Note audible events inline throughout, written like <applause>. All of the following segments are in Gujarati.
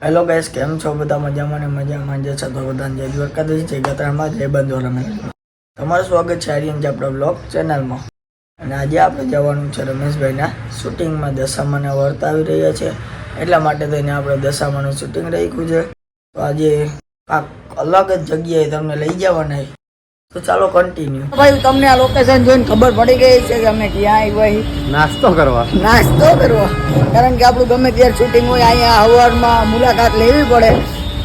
હેલો ગાઈસ કેમ છો? બધા મજામાં ને મજામાં જે છે તો બધાને જય દ્વારકાધીશ જય ગતરામાં, જય બંધો રમેશ તમારું સ્વાગત છે આર્યન આપણા બ્લોગ ચેનલમાં અને આજે આપણે જવાનું છે રમેશભાઈના શૂટિંગમાં દશામાને વર્ત આવી રહ્યા છે, એટલા માટે થઈને આપણે દશામાનું શૂટિંગ રાખ્યું છે. તો આજે કાંક અલગ જ જગ્યાએ તમને લઈ જવાના. તો ચાલો કન્ટિન્યુ ભાઈ તમને આ લોકેશન જોઈને ખબર પડી ગઈ છે કે અમે ક્યાં આવ્યા નાસ્તો કરવા. નાસ્તો કરવા. કારણ કે આપણું ગમે ત્યારે શૂટિંગ હોય અહીંયા હવારમાં મુલાકાત લેવી પડે.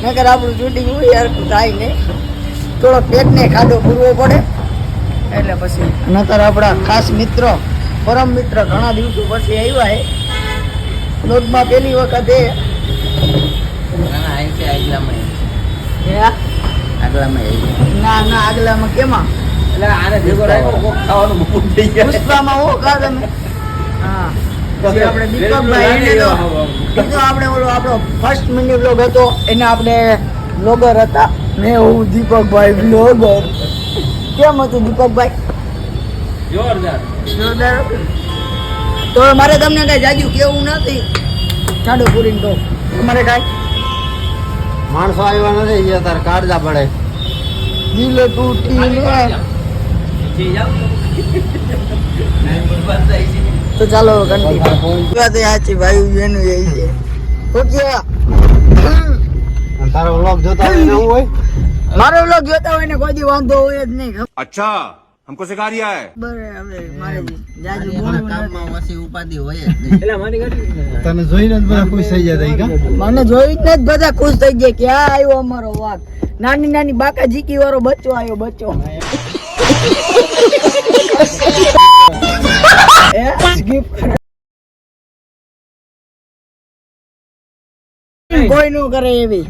નકર આપણું શૂટિંગ હોય યાર થાય નહીં. થોડો પેટને ખાધો પૂરવો પડે. એટલે પછી નકર આપણા ખાસ મિત્રો પરમ મિત્ર ઘણા દિવસો પછી આવ્યા હે લોટમાં પહેલી વખત એ. હે? ના ના આગલામાં કેમાં? પુષ્પામાં હો ખા તમે? હા. પછી આપણે દીપકભાઈ એને તો એ આપણે ઓલો આપણો ફર્સ્ટ મિની બ્લોગ હતો એને આપણે બ્લોગર હતા. હું દીપકભાઈ બ્લોગર કેમ હતું દીપકભાઈ? જોરદાર. જોરદાર તો મારે તમને કઈ જાજુ કેવું નથી. ચાડો પૂરીને તો તમારે કાંઈ? માણસો આવ્યા નથી અત્યારે તાર પડે. દિલ તૂટીને તો ચાલો કન્ટિન્યુ વાત સાચી ભાઈ એનું એ છે ઓકે અને તારો વ્લોગ જોતા હોય ને એવું હોય મારો વ્લોગ જોતા હોય ને કોઈ દી વાંધો હોય જ નહીં अच्छा हमको सिखा रिया है ખબર હે હવે મારે જાજુ બોલવું નથી. તને જોઈને જ બધા ખુશ થઈ જતા ઈ કા મને જોઈ જ બધા ખુશ થઈ જાય કે આ આવ્યો અમારો વાઘ નાની નાની બાકા જીકી વાળો બચ્ચો આવ્યો બચ્ચો. <laughs> કોઈ નું કરે એવી.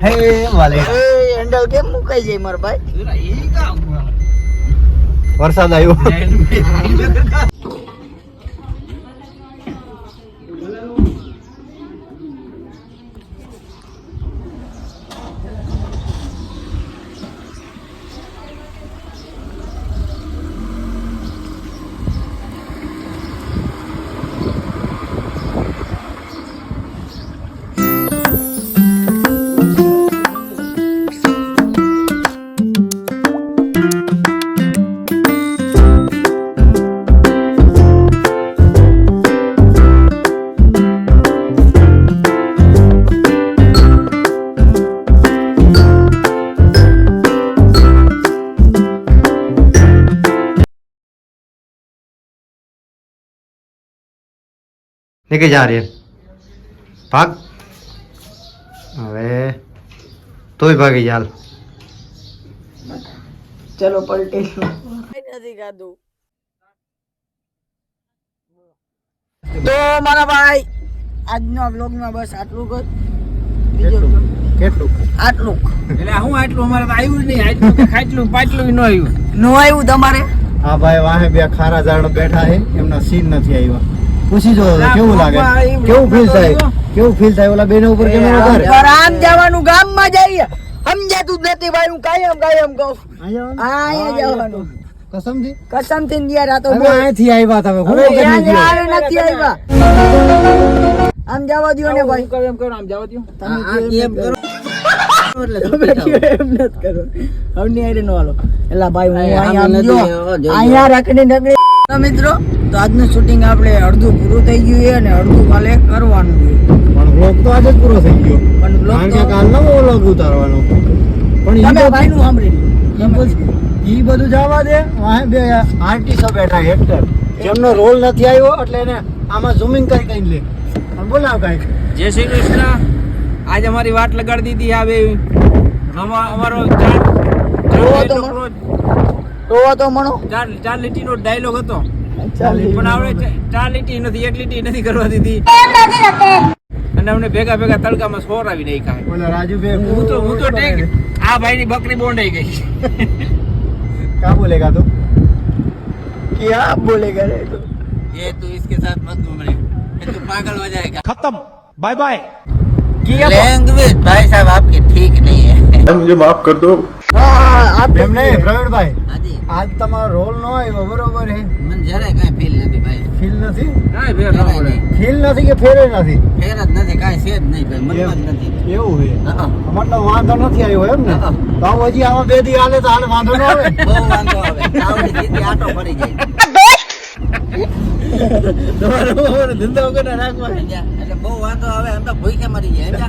હે હેન્ડલ કેમ મુકાઈ જાય મારા ભાઈ? વરસાદ આવ્યો. <laughs> નીકળી જા રે. ભાગ. હવે તોય ભાગી ચાલ ચલો પલટી નથી ખાધું. તો મારા ભાઈ આજના બ્લોગમાં બસ આટલું જ. બીજું કેટલું? આટલું. એટલે હું આટલું? અમારે તો આવ્યું નહીં. આટલું ખાટલું પાટલું ન આવ્યું. નો આવ્યું તમારે? હા ભાઈ વાહે બે ખારા ઝાડ બેઠા છે. એમના સીન નથી આવ્યા. પૂછી જો કેવું લાગે? કેવું ફીલ થાય? કેવું ફીલ થાય ઓલા બેન ઉપર કેમેરો કર આમ જવાનું ગામમાં જઈએ. સમજાતું જ નથી ભાઈ હું કાયમ કાયમ કહું આ અહીંયા જવાનું. કસમથી? કસમથી યાર આ તો અમે બોલ. અહીંથી આવ્યા તમે. હું નથી આવ્યા. આમ જવા દો ને ભાઈ. કહું એમ કરો આમ જવા દો તમે કરો એમ કરો. મિત્રો તો આજનું શૂટિંગ આપણે અડધું પૂરું થઈ ગયું છે અને અડધું કાલે કરવાનું છે. પણ vlog તો આજે જ પૂરો થઈ ગયો. પણ કારણ તો- કે કાલનો vlog ઉતારવાનો. પણ ઈ બધું- ભાઈનું સાંભળી લો. ઈ બધું ઈ બધું જવા દે. વાહે બે આર્ટિસ્ટો બેઠા એક્ટર જેમનો રોલ નથી આવ્યો એટલે એને આમાં ઝૂમિંગ કરી કઈ લે. પણ બોલાવ કઈ. જય શ્રી કૃષ્ણ. આજે અમારી વાટ લગાડી દીધી આવે અમા- અમારો ચાર તો તો મણો. ચાર ચાર લીટીનો ડાયલોગ હતો. પણ આપણે ચા- ચાર લીટી નથી એક લીટી નથી કરવા દીધી અને અમને ભેગા ભેગા તડકામાં સોરાવી નાખ્યા બોલો રાજુ બે હું તો હું તો ટેક આ ભાઈની બકરી બોંડાઈ ગઈ કા બોલેગા તું क्या बोलेगा रे तू ये तू इसके साथ मत घूम रही तू पागल हो जाएगा खत्म बाय बाय लैंग्वेज भाई साहब आपकी ठीक नहीं है मुझे माफ कर दो હા એમ નહીં પ્રવીણભાઈ હાજી આજ તમારો રોલ ન આવ્યો બરોબર હે મને જરાય કઈ ફીલ નથી ભાઈ. ફીલ નથી? કાંઈ ફેર ન પડે. ફીલ નથી કે ફેર નથી? ફેર જ નથી કાંઈ છે જ નહીં ભાઈ મનમાં જ નથી. એવું હે હા. મતલબ વાંધો નથી આવ્યો એમ ને? તો હજી આમાં બે દી હાલે તો હાલ વાંધો ન આવે. બહુ વાંધો આવે. આવડી સીધી આટો પડી જાય. તમારો ધંધો વગર રાખવા એટલે બહુ વાંધો આવે એમ તો ભૂખે મરી જાય?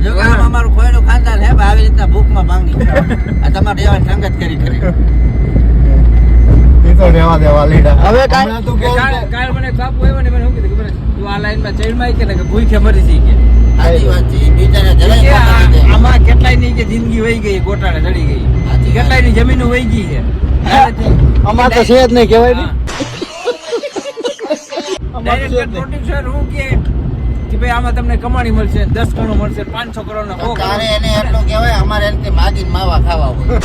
જો આમ અમારું ખોયડું ખાનદાન હે આવી રીતના ભૂખમાં ભાંગી આ તમારે એવા સંગત કરી કરી એ તો રહેવા દેવા લીડા હવે કાંઈ- તું કે- કાલ મને બાપુ આવ્યો ને મને શું કીધું ખબર છે? તું આ લાઈનમાં ચડમાં કે ને કે ભૂખે મરી જઈ કે? વાત છે. ઈ બિચારા કે જરાય આ- ખબર નથી. આમાં કેટલાયની કે જિંદગી વહી ગઈ ગોટાળે ચડી ગઈ. સાચી વાત. કેટલાયની જમીન વહી ગઈ છે? અમારે તો છે જ નહીં કહેવાય ને પ્રોટેક્શન હું કે કે ભાઈ આમાં તમને કમાણી મળશે દસ ગણું મળશે પાંચસો કરોડ નો તારે એને એટલું કહેવાય અમારે એમ કે માગીને માવા ખાવા હોય.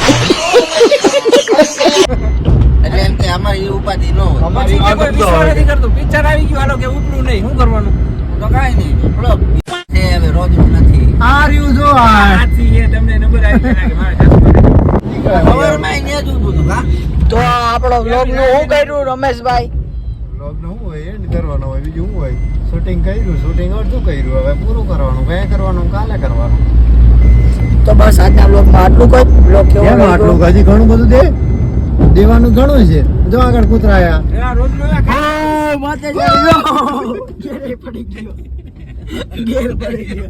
એટલે એમ કે અમારી ઈ ઉપાધિ ન હોય. પછી કોઈ વાત જ ન વિશ્વાસ નથી કરતું. પિક્ચર આવી ગયું હાલો કે ઉપડું નહીં શું કરવાનું? તો કાંઈ નહીં છે હવે રોજનું નથી. આ રહ્યું જો આ હાથી છે તમને નંબર આપી કે મારે જ હતું, હા? તો આપણો વ્લોગનું શું કર્યું રમેશભાઈ બ્લોગનું શું હોય એન્ડ કરવાનો હોય બીજું શું હોય? શૂટિંગ કર્યું શૂટિંગ અડધું કર્યું હવે પૂરું કરવાનું કયા કરવાનું કાલે કરવાનું. તો બસ આજના વ્લોગમાં આટલું કઈ વ્લોગ કેવો આટલું? હજી ઘણું બધું દે? દેવાનું ઘણું છે. જો આગળ કૂતરાયા. એ આ રોજનું આ ખાય. આ માથે ચડી ગયો ઘેરે પડી ગયો. ઘેર પડી ગયો.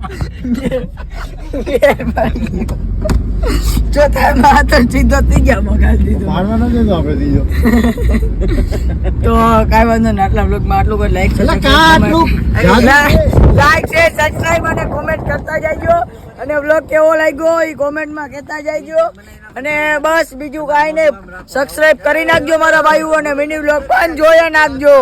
ઘેર પડી ગયો. ચોથા માં તો સીધો થઈ ગયા મગાવી દીધો. મારવાનો જ આપણે બીજો તો કાંઈ વાંધો નહીં આટલા બ્લોગમાં આટલું કોઈ લાઈક? લાઈક છે સબસ્ક્રાઇબ અને કોમેન્ટ કરતા જાયજો. અને બ્લોગ કેવો લાગ્યો એ કોમેન્ટમાં કહેતા જાયજો. અને બસ બીજું કાંઈ નહીં. સબસ્ક્રાઇબ કરી નાખજો મારા ભાઈઓ અને મિની બ્લોગ પણ જોયા નાખજો.